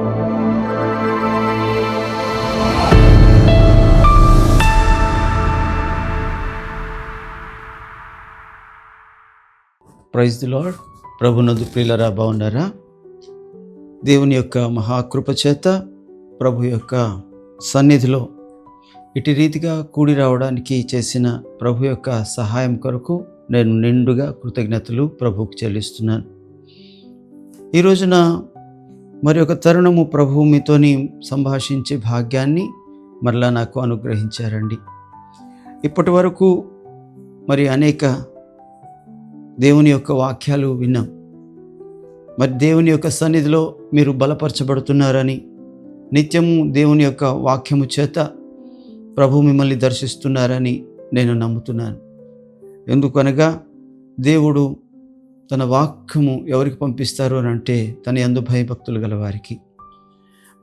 Praise the lord ప్రభునందు ప్రియులరా బాగున్నారా? దేవుని యొక్క మహాకృప చేత ప్రభు యొక్క సన్నిధిలో ఇటు రీతిగా కూడి రావడానికి చేసిన ప్రభు యొక్క సహాయం కొరకు నేను నిండుగా కృతజ్ఞతలు ప్రభుకు చెల్లిస్తున్నాను. ఈ రోజున మరి ఒక తరుణము ప్రభు మీతోని సంభాషించే భాగ్యాన్ని మరలా నాకు అనుగ్రహించారండి. ఇప్పటి వరకు మరి అనేక దేవుని యొక్క వాక్యాలు విన్నాం. మరి దేవుని యొక్క సన్నిధిలో మీరు బలపరచబడుతున్నారని నిత్యము దేవుని యొక్క వాక్యము చేత ప్రభు మిమ్మల్ని దర్శిస్తున్నారని నేను నమ్ముతున్నాను. ఎందుకనగా దేవుడు తన వాక్యము ఎవరికి పంపిస్తారు అని అంటే తన ఎందు భయభక్తులు గలవారికి.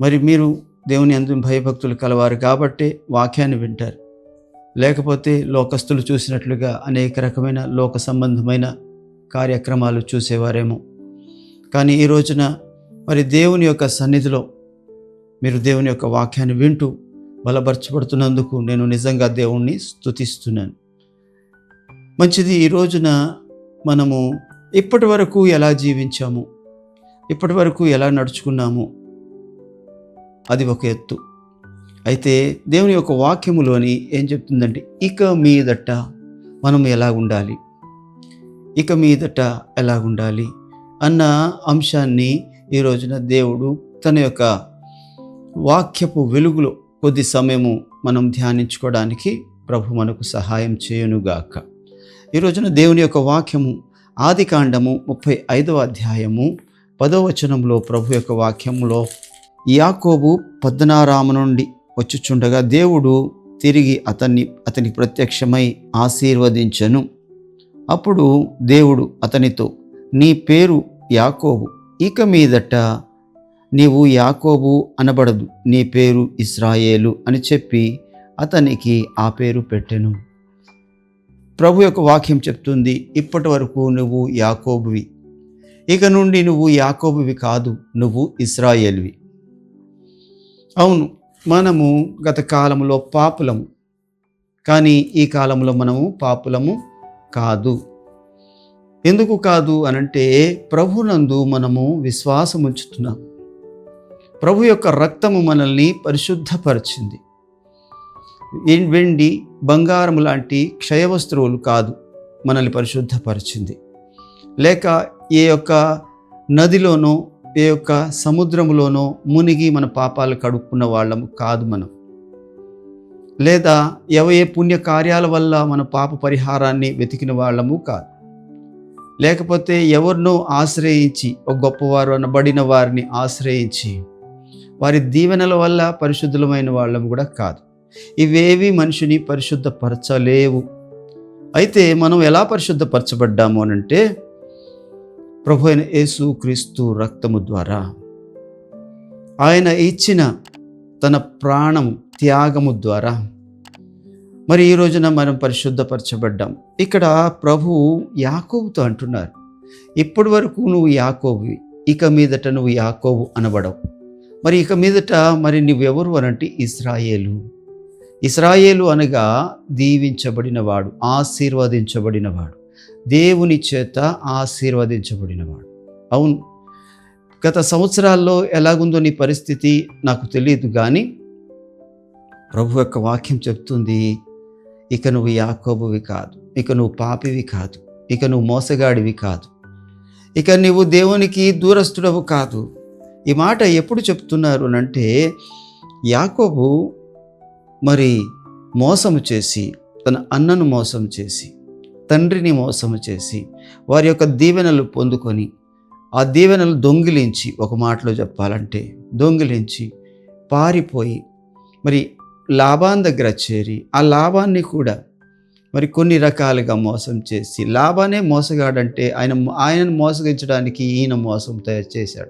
మరి మీరు దేవుని ఎందు భయభక్తులు కలవారు కాబట్టే వాక్యాన్ని వింటారు. లేకపోతే లోకస్తులు చూసినట్లుగా అనేక రకమైన లోక సంబంధమైన కార్యక్రమాలు చూసేవారేమో. కానీ ఈ రోజున మరి దేవుని యొక్క సన్నిధిలో మీరు దేవుని యొక్క వాక్యాన్ని వింటూ బలపరచబడుతున్నందుకు నేను నిజంగా దేవుణ్ణి స్తుతిస్తున్నాను. మంచిది ఈ రోజున మనము ఇప్పటి వరకు ఎలా జీవించాము? ఇప్పటి వరకు ఎలా నడుచుకున్నాము? అది ఒక ఎత్తు. అయితే దేవుని యొక్క వాక్యములోని ఏం చెప్తుందంటే ఇక మీదట మనం ఎలా ఉండాలి? ఇక మీదట ఎలా ఉండాలి? అన్న అంశాన్ని ఈ రోజున దేవుడు తన యొక్క వాక్యపు వెలుగులో కొద్ది సమయము మనం ధ్యానించుకోవడానికి ప్రభు మనకు సహాయం చేయనుగాక. ఈ రోజున దేవుని యొక్క వాక్యము ఆది కాండము ముప్పై ఐదవ అధ్యాయము పదో వచనంలో ప్రభు యొక్క వాక్యములో యాకోబు పద్నారాము నుండి వచ్చుచుండగా దేవుడు తిరిగి అతన్ని అతనికి ప్రత్యక్షమై ఆశీర్వదించను. అప్పుడు దేవుడు అతనితో నీ పేరు యాకోబు ఇక మీదట నీవు యాకోబు అనబడదు నీ పేరు ఇస్రాయేలు అని చెప్పి అతనికి ఆ పేరు పెట్టెను. ప్రభు యొక్క వాక్యం చెప్తుంది ఇప్పటి వరకు నువ్వు యాకోబువి. ఇక నుండి నువ్వు యాకోబువి కాదు నువ్వు ఇస్రాయేల్వి. అవును మనము గత కాలంలో పాపులము. కానీ ఈ కాలంలో మనము పాపులము కాదు. ఎందుకు కాదు అనంటే ప్రభునందు మనము విశ్వాసం ఉంచుతున్నాం ప్రభు యొక్క రక్తము మనల్ని పరిశుద్ధపరిచింది. వెండి బంగారం లాంటి క్షయవస్తువులు కాదు మనల్ని పరిశుద్ధపరిచింది. లేక ఏ యొక్క నదిలోనో ఏ యొక్క సముద్రములోనో మునిగి మన పాపాలు కడుక్కున్న వాళ్ళము కాదు మనం. లేదా ఎవ ఏ పుణ్య కార్యాల వల్ల మన పాప పరిహారాన్ని వెతికిన వాళ్ళము కాదు. లేకపోతే ఎవరినో ఆశ్రయించి ఒక గొప్పవారు అనబడిన వారిని ఆశ్రయించి వారి దీవెనల వల్ల పరిశుద్ధులమైన వాళ్ళము కూడా కాదు. ఇవేవి మనిషిని పరిశుద్ధపరచలేవు. అయితే మనం ఎలా పరిశుద్ధపరచబడ్డాము అనంటే ప్రభు అయిన యేసు క్రీస్తు రక్తము ద్వారా. ఆయన ఇచ్చిన తన ప్రాణం త్యాగము ద్వారా మరి ఈ రోజున మనం పరిశుద్ధపరచబడ్డాం. ఇక్కడ ప్రభు యాకోబుతో అంటున్నారు ఇప్పటి వరకు నువ్వు యాకోబువి ఇక మీదట నువ్వు యాకోబు అనబడవు. మరి ఇక మీదట మరి నువ్వెవరు అనంటే ఇస్రాయేలు. ఇస్రాయేలు అనగా దీవించబడినవాడు ఆశీర్వదించబడినవాడు. దేవుని చేత ఆశీర్వదించబడినవాడు. అవును గత సంవత్సరాల్లో ఎలాగుందో నీ పరిస్థితి నాకు తెలియదు కానీ ప్రభు యొక్క వాక్యం చెప్తుంది ఇక నువ్వు యాకోబువి కాదు ఇక నువ్వు పాపివి కాదు ఇక నువ్వు మోసగాడివి కాదు ఇక నువ్వు దేవునికి దూరస్తుడవు కాదు. ఈ మాట ఎప్పుడు చెప్తున్నారు అంటే యాకోబు మరి మోసము చేసి తన అన్నను మోసం చేసి తండ్రిని మోసము చేసి వారి యొక్క దీవెనలు పొందుకొని ఆ దీవెనలు దొంగిలించి ఒక మాటలో చెప్పాలంటే దొంగిలించి పారిపోయి మరి లాభాన్ దగ్గర చేరి ఆ లాభాన్ని కూడా మరి కొన్ని రకాలుగా మోసం చేసి లాభానే మోసగాడంటే ఆయన ఆయనను మోసగించడానికి ఈయన మోసం తయారు చేశాడు.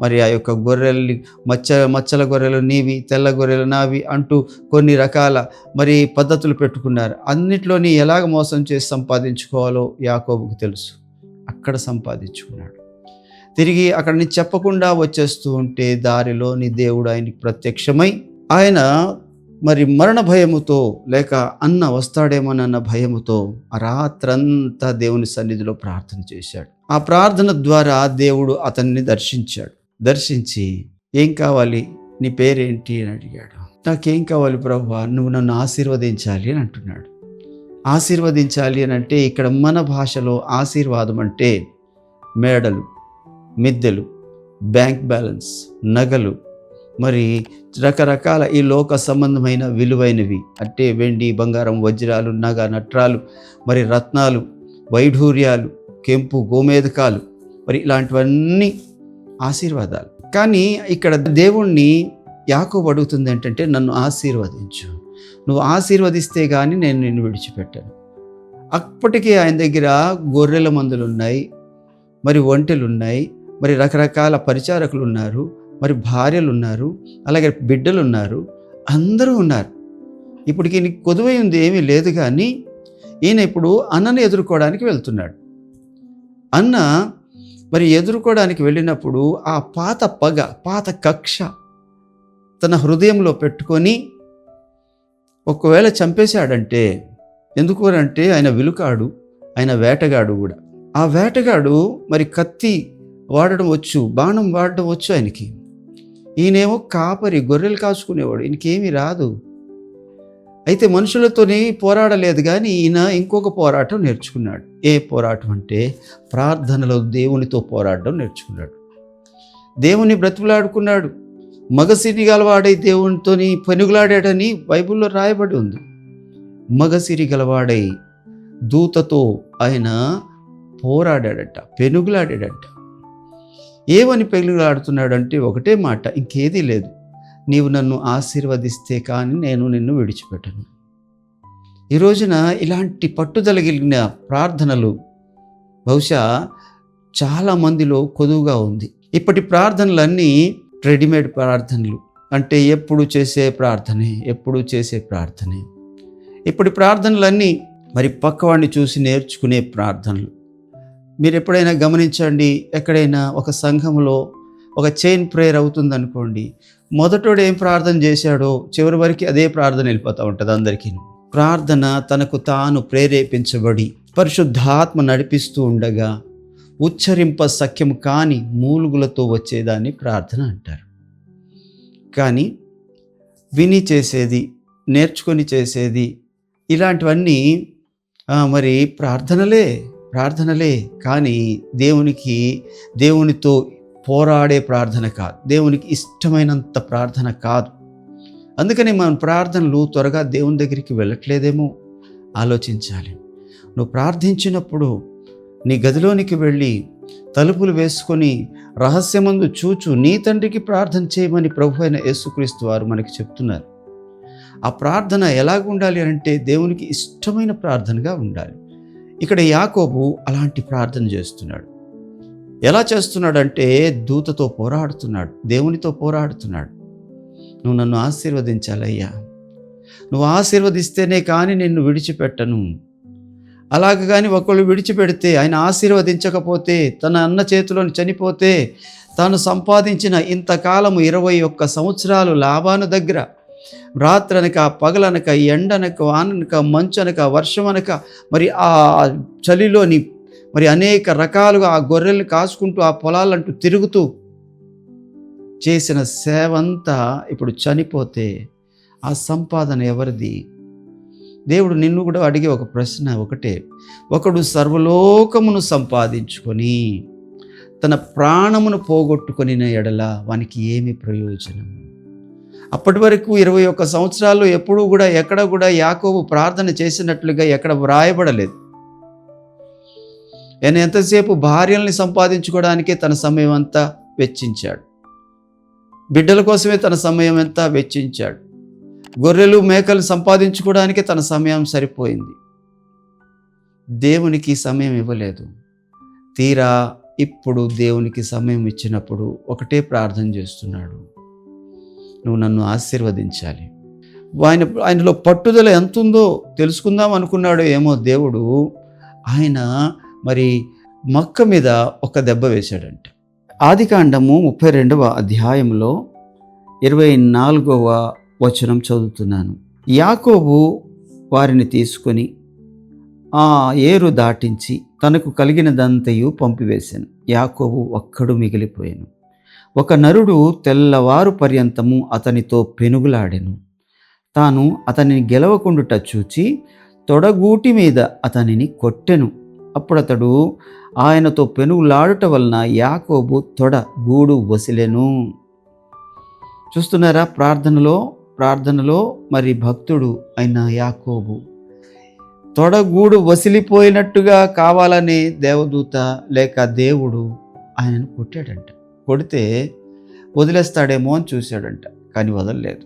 మరి ఆ యొక్క గొర్రెల్ని మచ్చ మచ్చల గొర్రెలు నీవి తెల్ల గొర్రెలు నావి అంటూ కొన్ని రకాల మరి పద్ధతులు పెట్టుకున్నారు. అన్నిట్లోని ఎలాగ మోసం చేసి సంపాదించుకోవాలో యాకోబుకు తెలుసు. అక్కడ సంపాదించుకున్నాడు. తిరిగి అక్కడి నుంచి చెప్పకుండా వచ్చేస్తూ ఉంటే దారిలోని దేవుడు ఆయనకి ప్రత్యక్షమై ఆయన మరి మరణ భయముతో లేక అన్న వస్తాడేమోనన్న భయముతో ఆ రాత్రంతా దేవుని సన్నిధిలో ప్రార్థన చేశాడు. ఆ ప్రార్థన ద్వారా దేవుడు అతన్ని దర్శించాడు. దర్శించి ఏం కావాలి? నీ పేరేంటి? అని అడిగాడు. నాకేం కావాలి ప్రభు నువ్వు నన్ను ఆశీర్వదించాలి అని అంటున్నాడు. ఆశీర్వదించాలి అని అంటే ఇక్కడ మన భాషలో ఆశీర్వాదం అంటే మేడలు మిద్దెలు బ్యాంక్ బ్యాలెన్స్ నగలు మరి రకరకాల ఈ లోక సంబంధమైన విలువైనవి అంటే వెండి బంగారం వజ్రాలు నగ నట్రాలు మరి రత్నాలు వైఢూర్యాలు కెంపు గోమేధకాలు మరి ఇలాంటివన్నీ ఆశీర్వాదాలు. కానీ ఇక్కడ దేవుణ్ణి యాకోబు అడుగుతుంది ఏంటంటే నన్ను ఆశీర్వదించు. నువ్వు ఆశీర్వదిస్తే కానీ నేను నిన్ను విడిచిపెట్టాను. అప్పటికే ఆయన దగ్గర గొర్రెల మందులు ఉన్నాయి మరి ఒంటెలు ఉన్నాయి మరి రకరకాల పరిచారకులు ఉన్నారు మరి భార్యలు ఉన్నారు అలాగే బిడ్డలు ఉన్నారు అందరూ ఉన్నారు. ఇప్పటికి ఈయనకి కొదువై ఉంది ఏమీ లేదు కానీ ఈయన ఇప్పుడు అన్నను ఎదుర్కోవడానికి వెళ్తున్నాడు. అన్న మరి ఎదుర్కోవడానికి వెళ్ళినప్పుడు ఆ పాత పగ పాత కక్ష తన హృదయంలో పెట్టుకొని ఒకవేళ చంపేశాడంటే ఎందుకోనంటే ఆయన విలుకాడు ఆయన వేటగాడు కూడా. ఆ వేటగాడు మరి కత్తి వాడడం వచ్చు బాణం వాడడం వచ్చు ఆయనకి. ఈయనేమో కాపరి గొర్రెలు కాచుకునేవాడు ఈయనకేమీ రాదు. అయితే మనుషులతోనే పోరాడలేదు కానీ ఈయన ఇంకొక పోరాటం నేర్చుకున్నాడు. ఏ పోరాటం అంటే ప్రార్థనలో దేవునితో పోరాడడం నేర్చుకున్నాడు. దేవుని బ్రతుకులాడుకున్నాడు. మగసిరి గలవాడై దేవునితోని పెనుగులాడాడని బైబిల్లో రాయబడి ఉంది. మగసిరి గలవాడై దూతతో ఆయన పోరాడాడట పెనుగులాడాడట. ఏమని పెనుగులాడుతున్నాడంటే ఒకటే మాట ఇంకేదీ లేదు. నీవు నన్ను ఆశీర్వదిస్తే కానీ నేను నిన్ను విడిచిపెట్టను. ఈ రోజున ఇలాంటి పట్టుదల కలిగిన ప్రార్థనలు బహుశా చాలా మందిలో కొదువుగా ఉంది. ఇప్పటి ప్రార్థనలన్నీ రెడీమేడ్ ప్రార్థనలు. అంటే ఎప్పుడు చేసే ప్రార్థనే ఎప్పుడు చేసే ప్రార్థనే. ఇప్పటి ప్రార్థనలన్నీ మరి పక్కవాడిని చూసి నేర్చుకునే ప్రార్థనలు. మీరు ఎప్పుడైనా గమనించండి ఎక్కడైనా ఒక సంఘంలో ఒక చైన్ ప్రేయర్ అవుతుంది అనుకోండి మొదటోడు ఏం ప్రార్థన చేశాడో చివరి వరకు అదే ప్రార్థన వెళ్ళిపోతూ ఉంటుంది అందరికీ. ప్రార్థన తనకు తాను ప్రేరేపించబడి పరిశుద్ధాత్మ నడిపిస్తూ ఉండగా ఉచ్చరింప సఖ్యం కాని మూలుగులతో వచ్చేదాన్ని ప్రార్థన అంటారు. కానీ విని చేసేది నేర్చుకొని చేసేది ఇలాంటివన్నీ మరి ప్రార్థనలే ప్రార్థనలే. కానీ దేవునికి దేవునితో పోరాడే ప్రార్థన కాదు. దేవునికి ఇష్టమైనంత ప్రార్థన కాదు. అందుకని మన ప్రార్థనలు త్వరగా దేవుని దగ్గరికి వెళ్ళట్లేదేమో ఆలోచించాలి. నువ్వు ప్రార్థించినప్పుడు నీ గదిలోనికి వెళ్ళి తలుపులు వేసుకొని రహస్యమందు చూచు నీ తండ్రికి ప్రార్థన చేయమని ప్రభు అయిన యేసుక్రీస్తు వారు మనకి చెప్తున్నారు. ఆ ప్రార్థన ఎలాగ ఉండాలి అంటే దేవునికి ఇష్టమైన ప్రార్థనగా ఉండాలి. ఇక్కడ యాకోబు అలాంటి ప్రార్థన చేస్తున్నాడు. ఎలా చేస్తున్నాడంటే దూతతో పోరాడుతున్నాడు దేవునితో పోరాడుతున్నాడు. నువ్వు నన్ను ఆశీర్వదించాలయ్యా. నువ్వు ఆశీర్వదిస్తేనే కానీ నిన్ను విడిచిపెట్టను. అలాగ కానీ ఒకళ్ళు విడిచిపెడితే ఆయన ఆశీర్వదించకపోతే తన అన్న చేతిలోని చనిపోతే తాను సంపాదించిన ఇంతకాలము ఇరవై ఒక్క సంవత్సరాలు లాభాను దగ్గర. రాత్రనక పగలనక ఎండనక వాననక మంచనక అనక మరి ఆ చలిలోని మరి అనేక రకాలుగా ఆ గొర్రెల్ని కాసుకుంటూ ఆ పొలాలంటూ తిరుగుతూ చేసిన సేవంతా ఇప్పుడు చనిపోతే ఆ సంపాదన ఎవరిది? దేవుడు నిన్ను కూడా అడిగే ఒక ప్రశ్న ఒకటే. ఒకడు సర్వలోకమును సంపాదించుకొని తన ప్రాణమును పోగొట్టుకొని ఎడల వానికి ఏమి ప్రయోజనం? అప్పటి వరకు ఇరవై ఒక్క సంవత్సరాలు ఎప్పుడూ కూడా ఎక్కడ కూడా యాకోబు ప్రార్థన చేసినట్లుగా ఎక్కడ వ్రాయబడలేదు. ఆయన ఎంతసేపు భార్యల్ని సంపాదించుకోవడానికే తన సమయం అంతా వెచ్చించాడు. బిడ్డల కోసమే తన సమయం అంతా వెచ్చించాడు. గొర్రెలు మేకలు సంపాదించుకోవడానికే తన సమయం సరిపోయింది. దేవునికి సమయం ఇవ్వలేదు. తీరా ఇప్పుడు దేవునికి సమయం ఇచ్చినప్పుడు ఒకటే ప్రార్థన చేస్తున్నాడు. నువ్వు నన్ను ఆశీర్వదించాలి. ఆయన ఆయనలో పట్టుదల ఎంత ఉందో తెలుసుకుందాం అనుకున్నాడు ఏమో దేవుడు. ఆయన మరి మక్క మీద ఒక దెబ్బ వేశాడంట. ఆదికాండము ముప్పై రెండవ అధ్యాయంలో ఇరవై నాలుగవ వచనం చదువుతున్నాను. యాకోబు వారిని తీసుకొని ఆ ఏరు దాటించి తనకు కలిగినదంతయు పంపివేశాను. యాకోబు ఒక్కడు మిగిలిపోయాను. ఒక నరుడు తెల్లవారు పర్యంతము అతనితో పెనుగులాడెను. తాను అతనిని గెలవకుండుట చూచి తొడగూటి మీద అతనిని కొట్టెను. అప్పుడతడు ఆయనతో పెనుగులాడుట వలన యాకోబు తొడ గూడు వసిలెను. చూస్తున్నారా? ప్రార్థనలో ప్రార్థనలో మరి భక్తుడు అయిన యాకోబు. తొడగూడు వసిలిపోయినట్టుగా కావాలని దేవదూత లేక దేవుడు ఆయనను కొట్టాడంట. కొడితే వదిలేస్తాడేమో అని చూశాడంట కానీ వదలలేదు.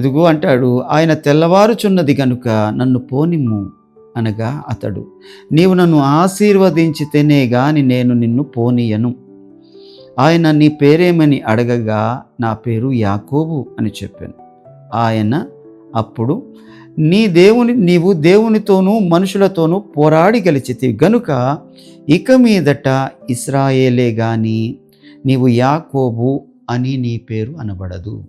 ఇదిగో అంటాడు ఆయన తెల్లవారుచున్నది కనుక నన్ను పోనిమ్ము. అనగా అతడు నీవు నన్ను ఆశీర్వదించితేనే గాని నేను నిన్ను పోనీయను. ఆయన నీ పేరేమని అడగగా నా పేరు యాకోబు అని చెప్పాను. ఆయన అప్పుడు నీ దేవుని నీవు దేవునితోనూ మనుషులతోనూ పోరాడి గెలిచితివి. గనుక ఇక మీదట ఇస్రాయేలే గాని నీవు యాకోబు అని నీ పేరు అనబడదు.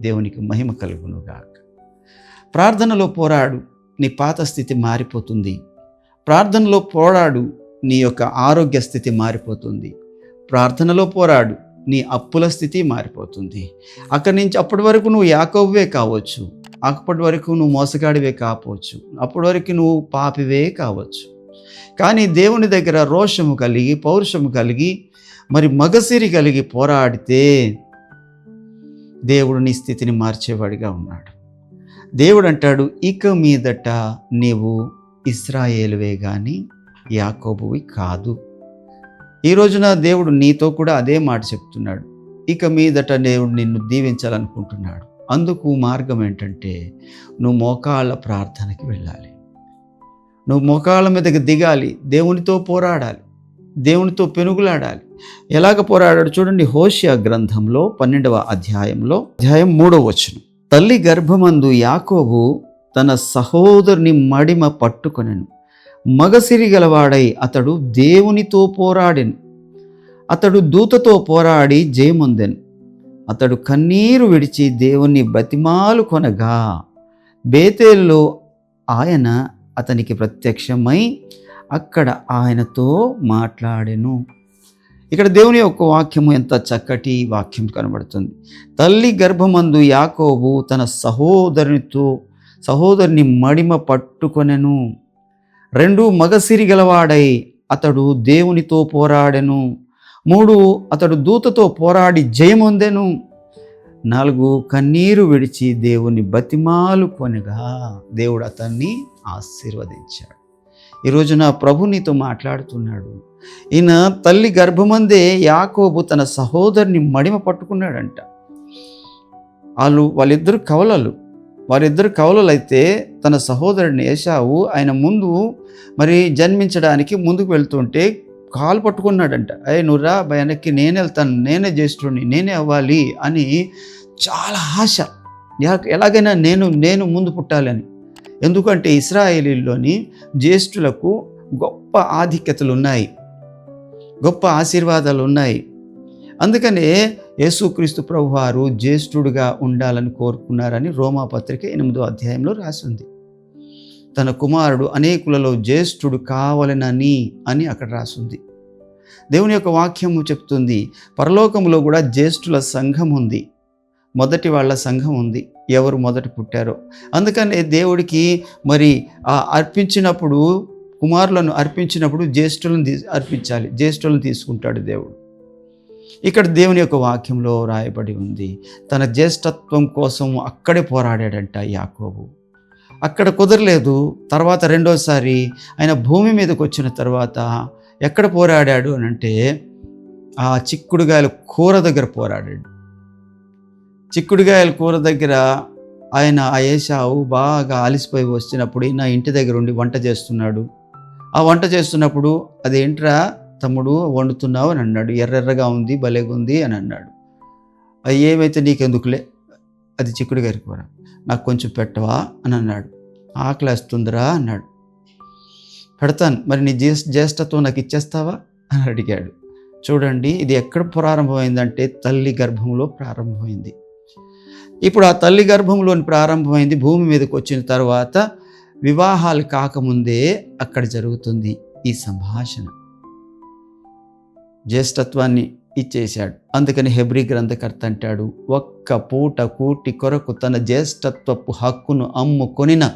దేవునికి మహిమ కలుగునుగాక ప్రార్థనలో పోరాడు. నీ పాత స్థితి మారిపోతుంది. ప్రార్థనలో పోరాడు నీ యొక్క ఆరోగ్య స్థితి మారిపోతుంది. ప్రార్థనలో పోరాడు నీ అప్పుల స్థితి మారిపోతుంది. అక్కడి నుంచి అప్పటి వరకు నువ్వు యాకోబువే కావచ్చు. అప్పటి వరకు నువ్వు మోసగాడివే కావచ్చు. అప్పటి వరకు నువ్వు పాపివే కావచ్చు. కానీ దేవుని దగ్గర రోషము కలిగి పౌరుషము కలిగి మరి మగసిరి కలిగి పోరాడితే దేవుడు నీ స్థితిని మార్చేవాడిగా ఉన్నాడు. దేవుడు అంటాడు ఇక మీదట నీవు ఇస్రాయేలువే కానీ యాకోబువి కాదు. ఈ రోజున దేవుడు నీతో కూడా అదే మాట చెప్తున్నాడు ఇక మీదట దేవుడు నిన్ను దీవించాలనుకుంటున్నాడు. అందుకు మార్గం ఏంటంటే నువ్వు మోకాళ్ళ ప్రార్థనకి వెళ్ళాలి. నువ్వు మోకాళ్ళ మీదకి దిగాలి దేవునితో పోరాడాలి దేవునితో పెనుగులాడాలి. ఎలాగ పోరాడాడు చూడండి హోషియా గ్రంథంలో పన్నెండవ అధ్యాయంలో అధ్యాయం మూడవ వచనం. తల్లి గర్భమందు యాకోబు తన సహోదరుని మడిమ పట్టుకొనెను. మగసిరి గలవాడై అతడు దేవునితో పోరాడెను. అతడు దూతతో పోరాడి జయమొందెను. అతడు కన్నీరు విడిచి దేవుణ్ణి బతిమాలు కొనగా బేతేల్లో ఆయన అతనికి ప్రత్యక్షమై అక్కడ ఆయనతో మాట్లాడెను. ఇక్కడ దేవుని యొక్క వాక్యము ఎంత చక్కటి వాక్యం కనబడుతుంది. తల్లి గర్భమందు యాకోబు తన సహోదరునితో సహోదరుని మడిమ పట్టుకొనెను. రెండు మగసిరి గలవాడై అతడు దేవునితో పోరాడెను. మూడు అతడు దూతతో పోరాడి జయమొందెను నాలుగు కన్నీరు విడిచి దేవుని బతిమాలు కొనగా దేవుడు అతన్ని ఆశీర్వదించాడు. ఈ రోజున ప్రభు నీతో మాట్లాడుతున్నాడు. ఈయన తల్లి గర్భమందే యాకోబు తన సహోదరుని మడిమ పట్టుకున్నాడంట. వాళ్ళు వాళ్ళిద్దరు కవలలు. వారిద్దరు కవలలు అయితే తన సహోదరుడిని ఏషావు ఆయన ముందు మరి జన్మించడానికి ముందుకు వెళ్తుంటే కాలు పట్టుకున్నాడంట. అయ్ నువ్వు రా వెనక్కి నేను వెళ్తాను నేనే జ్యేష్ఠుడిని నేనే అవ్వాలి అని చాలా ఆశ. ఎలాగైనా నేను నేను ముందు పుట్టాలని. ఎందుకంటే ఇస్రాయేలీల్లోని జ్యేష్ఠులకు గొప్ప ఆధిక్యతలు ఉన్నాయి గొప్ప ఆశీర్వాదాలు ఉన్నాయి అందుకనే యేసుక్రీస్తు ప్రభువారు జ్యేష్ఠుడుగా ఉండాలని కోరుకున్నారని రోమాపత్రిక ఎనిమిదో అధ్యాయంలో రాసింది. తన కుమారుడు అనేకులలో జ్యేష్ఠుడు కావలనని అని అక్కడ రాసింది. దేవుని యొక్క వాక్యము చెప్తుంది పరలోకములో కూడా జ్యేష్ఠుల సంఘం ఉంది. మొదటి వాళ్ళ సంఘం ఉంది. ఎవరు మొదట పుట్టారో. అందుకనే దేవుడికి మరి అర్పించినప్పుడు కుమారులను అర్పించినప్పుడు జ్యేష్ఠులను తీ అర్పించాలి. జ్యేష్ఠులను తీసుకుంటాడు దేవుడు. ఇక్కడ దేవుని యొక్క వాక్యంలో రాయబడి ఉంది. తన జ్యేష్ఠత్వం కోసం అక్కడే పోరాడాడంట యాకోబు. అక్కడ కుదరలేదు. తర్వాత రెండోసారి ఆయన భూమి మీదకి వచ్చిన తర్వాత ఎక్కడ పోరాడాడు అని అంటే ఆ చిక్కుడుగాయల కూర దగ్గర పోరాడాడు. చిక్కుడుగాయల కూర దగ్గర ఆయన ఆ ఏషావు బాగా అలిసిపోయి వచ్చినప్పుడు నా ఇంటి దగ్గర ఉండి వంట చేస్తున్నాడు. ఆ వంట చేస్తున్నప్పుడు అదేంట్రా తమ్ముడు వండుతున్నావు అని అన్నాడు. ఎర్రెర్రగా ఉంది భలేగా ఉంది అని అన్నాడు. అవి ఏమైతే నీకెందుకులే అది చిక్కుడుగాయల కూర నాకు కొంచెం పెట్టవా అని అన్నాడు. ఆకలేస్తుందిరా అన్నాడు. పెడతాను మరి నీ జ్యేష్ జ్యేష్ఠత్వం నాకు ఇచ్చేస్తావా అని అడిగాడు. చూడండి ఇది ఎక్కడ ప్రారంభమైందంటే తల్లి గర్భంలో ప్రారంభమైంది. ఇప్పుడు ఆ తల్లి గర్భంలోని ప్రారంభమైంది భూమి మీదకి వచ్చిన తర్వాత వివాహాలు కాకముందే అక్కడ జరుగుతుంది ఈ సంభాషణ. జ్యేష్ఠత్వాన్ని ఇచ్చేశాడు. అందుకని హెబ్రి గ్రంథకర్త అంటాడు ఒక్క పూట కూటి కొరకు తన జ్యేష్ఠత్వపు హక్కును అమ్ముకొనిన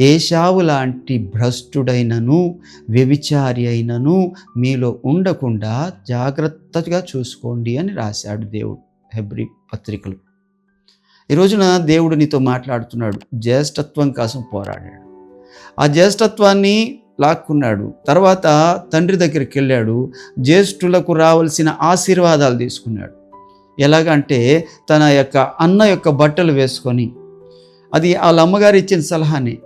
ఏషావు లాంటి భ్రష్టుడైనను వ్యభిచారి అయినను మీలో ఉండకుండా జాగ్రత్తగా చూసుకోండి అని రాశాడు దేవుడు. హెబ్రి పత్రికలు. ఈ రోజున దేవుడు నీతో మాట్లాడుతున్నాడు. జ్యేష్ఠత్వం కోసం పోరాడాడు. ఆ జ్యేష్ఠత్వాన్ని లాక్కున్నాడు. తర్వాత తండ్రి దగ్గరికి వెళ్ళాడు. జ్యేష్ఠులకు రావాల్సిన ఆశీర్వాదాలు తీసుకున్నాడు. ఎలాగంటే తన యొక్క అన్న యొక్క బట్టలు వేసుకొని అది వాళ్ళ అమ్మగారు ఇచ్చిన సలహాని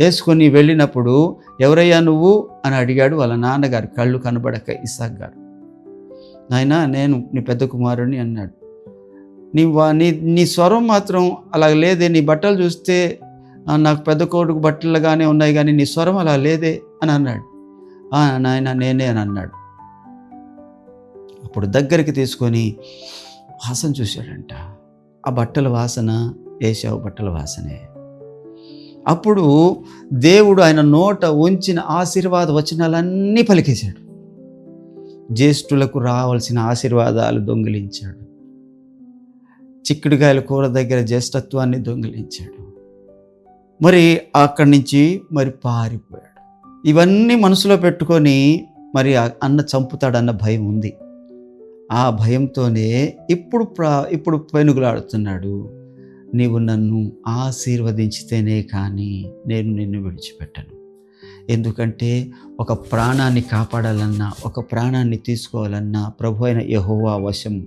వేసుకొని వెళ్ళినప్పుడు ఎవరయ్యా నువ్వు? అని అడిగాడు వాళ్ళ నాన్నగారు కళ్ళు కనబడక ఇసాక్ గారు. నాయన నేను నీ పెద్ద కుమారుని అన్నాడు. నీ వా నీ నీ స్వరం మాత్రం అలా లేదే నీ బట్టలు చూస్తే నాకు పెద్ద కొడుకు బట్టలుగానే ఉన్నాయి కానీ నీ స్వరం అలా లేదే అని అన్నాడు. నాయన నేనే అని అన్నాడు. అప్పుడు దగ్గరికి తీసుకొని వాసన చూశాడంట. ఆ బట్టల వాసన ఏసావు బట్టల వాసనే అప్పుడు దేవుడు ఆయన నోట ఉంచిన ఆశీర్వాద వచనాలన్నీ పలికేశాడు. జ్యేష్ఠులకు రావాల్సిన ఆశీర్వాదాలు దొంగిలించాడు. చిక్కుడుగాయల కూర దగ్గర జ్యేష్ఠత్వాన్ని దొంగిలించాడు. మరి అక్కడి నుంచి మరి పారిపోయాడు. ఇవన్నీ మనసులో పెట్టుకొని మరి ఆ అన్న చంపుతాడన్న భయం ఉంది. ఆ భయంతోనే ఇప్పుడు ప్రా ఇప్పుడు పెనుగులాడుతున్నాడు. నీవు నన్ను ఆశీర్వదించితేనే కానీ నేను నిన్ను విడిచిపెట్టను. ఎందుకంటే ఒక ప్రాణాన్ని కాపాడాలన్నా ఒక ప్రాణాన్ని తీసుకోవాలన్నా ప్రభు అయిన యహోవా వశము.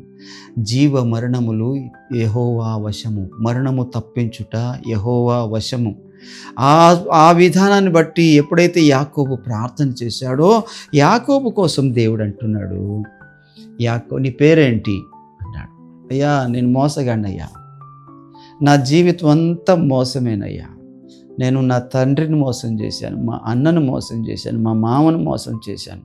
జీవ మరణములు యహోవా వశము. మరణము తప్పించుట యహోవా వశము. ఆ ఆ విధానాన్ని బట్టి ఎప్పుడైతే యాకోబు ప్రార్థన చేశాడో యాకోబు కోసం దేవుడు అంటున్నాడు. యాకో నీ పేరేంటి? అన్నాడు. అయ్యా నేను మోసగాడినయ్యా నా జీవితం అంతా మోసమేనయ్యా. నేను నా తండ్రిని మోసం చేశాను మా అన్నను మోసం చేశాను మా మామను మోసం చేశాను.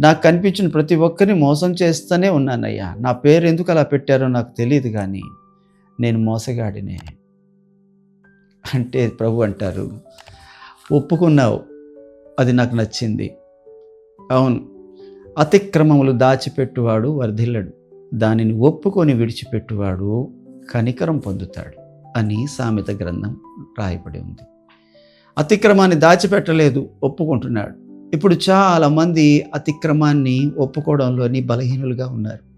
నాకు కనిపించిన ప్రతి ఒక్కరిని మోసం చేస్తూనే ఉన్నానయ్యా. నా పేరు ఎందుకు అలా పెట్టారో నాకు తెలియదు కానీ నేను మోసగాడినే. అంటే ప్రభు అంటారు ఒప్పుకున్నావు అది నాకు నచ్చింది. అవును అతిక్రమములు దాచిపెట్టువాడు వర్ధిల్లడు దానిని ఒప్పుకొని విడిచిపెట్టువాడు కనికరం పొందుతాడు అని సామెత గ్రంథం రాయబడి ఉంది. అతిక్రమాన్ని దాచిపెట్టలేదు ఒప్పుకుంటున్నాడు. ఇప్పుడు చాలామంది అతిక్రమాన్ని ఒప్పుకోవడంలోని బలహీనులుగా ఉన్నారు.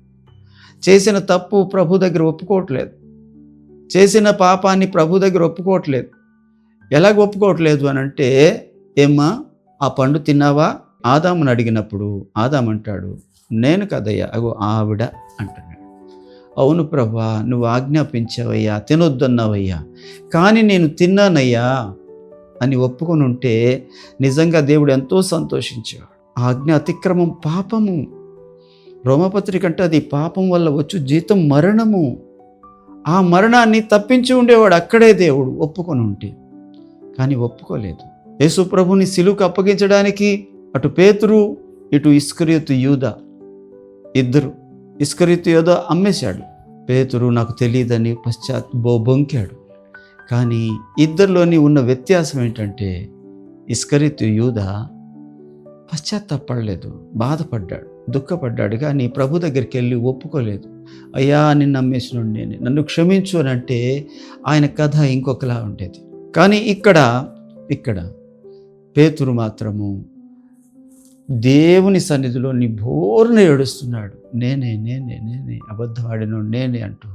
చేసిన తప్పు ప్రభు దగ్గర ఒప్పుకోవట్లేదు. చేసిన పాపాన్ని ప్రభు దగ్గర ఒప్పుకోవట్లేదు. ఎలాగ ఒప్పుకోవట్లేదు అని అంటే ఏమ్మా ఆ పండు తిన్నావా? ఆదాముని అడిగినప్పుడు ఆదాం అంటాడు నేను కదయ్యా. అగో ఆవిడ అంటున్నాడు అవును ప్రభా నువ్వు ఆజ్ఞాపించావయ్యా తినొద్దన్నావయ్యా. కానీ నేను తిన్నానయ్యా. అని ఒప్పుకొని ఉంటే నిజంగా దేవుడు ఎంతో సంతోషించేవాడు. ఆజ్ఞ అతిక్రమం పాపము. రోమపత్రిక అంటే అది పాపం వల్ల వచ్చు జీతం మరణము. ఆ మరణాన్ని తప్పించి ఉండేవాడు అక్కడే దేవుడు ఒప్పుకొని ఉంటే. కానీ ఒప్పుకోలేదు. యేసు ప్రభుని సిలుకు అప్పగించడానికి అటు పేతురు ఇటు ఇస్కరియతు యూద ఇద్దరు. ఇస్కరియతు యూద అమ్మేశాడు. పేతురు నాకు తెలియదని పశ్చాత్ బో బొంకాడు. కానీ ఇద్దరిలోని ఉన్న వ్యత్యాసం ఏంటంటే ఇస్కరితు యూద పశ్చాత్తాపడలేదు బాధపడ్డాడు దుఃఖపడ్డాడు కానీ ప్రభు దగ్గరికి వెళ్ళి ఒప్పుకోలేదు. అయ్యా నిన్ను నమ్మేసిన నేను నన్ను క్షమించు అని అంటే ఆయన కథ ఇంకొకలా ఉండేది. కానీ ఇక్కడ ఇక్కడ పేతురు మాత్రము దేవుని సన్నిధిలో నీ బోర్న ఏడుస్తున్నాడు. నేనే నేనే నేనే అబద్ధవాడిను నేనే అంటూ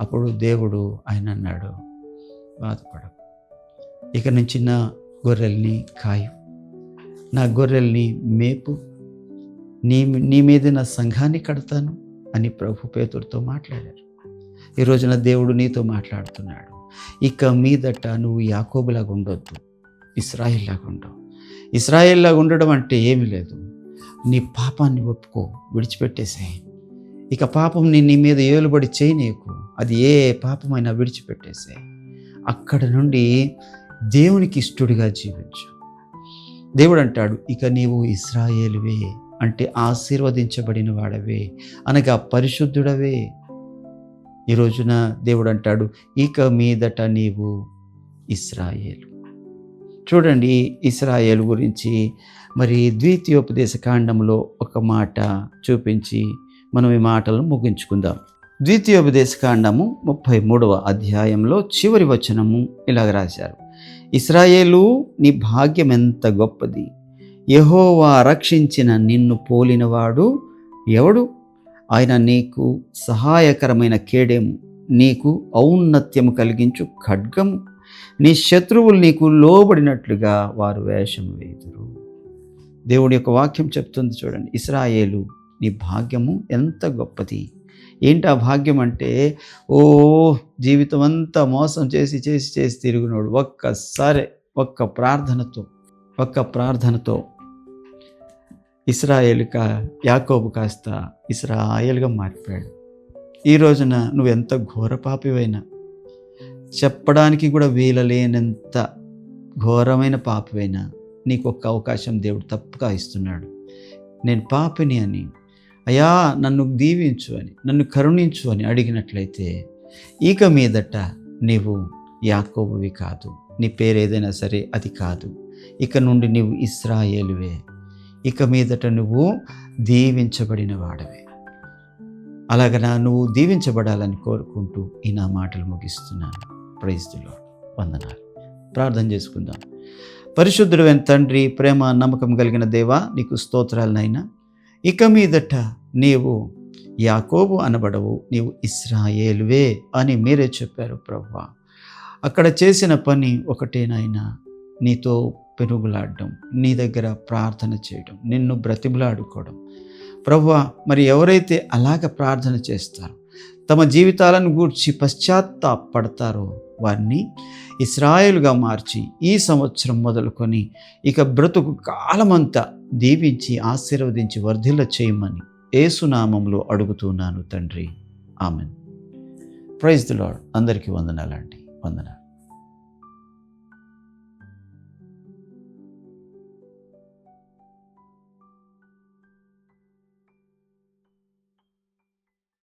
అప్పుడు దేవుడు ఆయన అన్నాడు బాధపడకు. ఇక నుంచి నా గొర్రెల్ని కాయు. నా గొర్రెల్ని మేపు. నీ నీ మీద నా సంఘాన్ని కడతాను అని ప్రభు పేతుడితో మాట్లాడారు. ఈ రోజున దేవుడు నీతో మాట్లాడుతున్నాడు. ఇక మీదట నువ్వు యాకోబులాగా ఉండొద్దు. ఇస్రాయిల్లాగా ఉండవు. ఇస్రాయిల్లాగా ఉండడం అంటే ఏమీ లేదు. నీ పాపాన్ని ఒప్పుకో విడిచిపెట్టేసేయి. ఇక పాపం నీ నీ మీద ఏలుబడి చేయనీయకు. అది ఏ పాపమైనా విడిచిపెట్టేసే అక్కడ నుండి దేవునికి ఇష్టడిగా జీవించు. దేవుడు అంటాడు ఇక నీవు ఇస్రాయేలువే అంటే ఆశీర్వదించబడిన వాడవే అనగా పరిశుద్ధుడవే. ఈ రోజున దేవుడు అంటాడు ఇక మీదట నీవు ఇస్రాయేలు. చూడండి ఇస్రాయేల్ గురించి మరి ద్వితీయోపదేశ కాండంలో ఒక మాట చూపించి మనం ఈ మాటలను ముగించుకుందాం. ద్వితీయోపదేశ కాండము ముప్పై మూడవ అధ్యాయంలో చివరి వచనము ఇలాగ రాశారు. ఇస్రాయేలు నీ భాగ్యం ఎంత గొప్పది. యహోవా రక్షించిన నిన్ను పోలినవాడు ఎవడు? ఆయన నీకు సహాయకరమైన కేడేము నీకు ఔన్నత్యము కలిగించు ఖడ్గము. నీ శత్రువులు నీకు లోబడినట్లుగా వారు వేషం వేదురు దేవుడి యొక్క వాక్యం చెప్తుంది చూడండి. ఇస్రాయేలు నీ భాగ్యము ఎంత గొప్పది. ఏంటి ఆ భాగ్యం అంటే ఓ జీవితం అంతా మోసం చేసి చేసి చేసి తిరుగునోడు ఒక్కసారి ఒక్క ప్రార్థనతో ఒక్క ప్రార్థనతో ఇస్రాయెల్కా యాకోబు కాస్త ఇస్రాయేల్గా మారిపోయాడు. ఈ రోజున నువ్వు ఎంత ఘోర పాపివైనా చెప్పడానికి కూడా వీలలేనంత ఘోరమైన పాపివైనా నీకు ఒక్క అవకాశం దేవుడు తప్పుగా ఇస్తున్నాడు. నేను పాపిని అని అయా నన్ను దీవించు అని నన్ను కరుణించు అని అడిగినట్లయితే ఇక మీదట నీవు యాకోబువి కాదు. నీ పేరు ఏదైనా సరే అది కాదు. ఇక నుండి నీవు ఇస్రాయేలువే. ఇక మీదట నువ్వు దీవించబడిన వాడవే. అలాగనా నువ్వు దీవించబడాలని కోరుకుంటూ ఈ నా మాటలు ముగిస్తున్నాను. ప్రైజ్లో వందనాలు. ప్రార్థన చేసుకుందాం. పరిశుద్ధుడైన తండ్రి ప్రేమ నమ్మకం కలిగిన దేవా నీకు స్తోత్రాలనైనా ఇక మీదట నీవు యాకోబు అనబడవు నీవు ఇస్రాయేలువే అని మీరే చెప్పారు ప్రభా అక్కడ చేసిన పని ఒకటేనైనా నీతో పెరుగులాడడం నీ దగ్గర ప్రార్థన చేయడం నిన్ను బ్రతిబులాడుకోవడం ప్రభువా మరి ఎవరైతే అలాగ ప్రార్థన చేస్తారో తమ జీవితాలను గూర్చి పశ్చాత్తాపడతారో వారిని ఇస్రాయేల్గా మార్చి ఈ సంవత్సరం మొదలుకొని ఇక బ్రతుకు కాలమంతా దీవించి ఆశీర్వదించి వర్ధిల్ల చేయమని ఏసునామంలో అడుగుతున్నాను తండ్రి. ఆమెన్. ప్రైజ్ ది లాడ్ అందరికీ వందనాలండి. వందనాలు.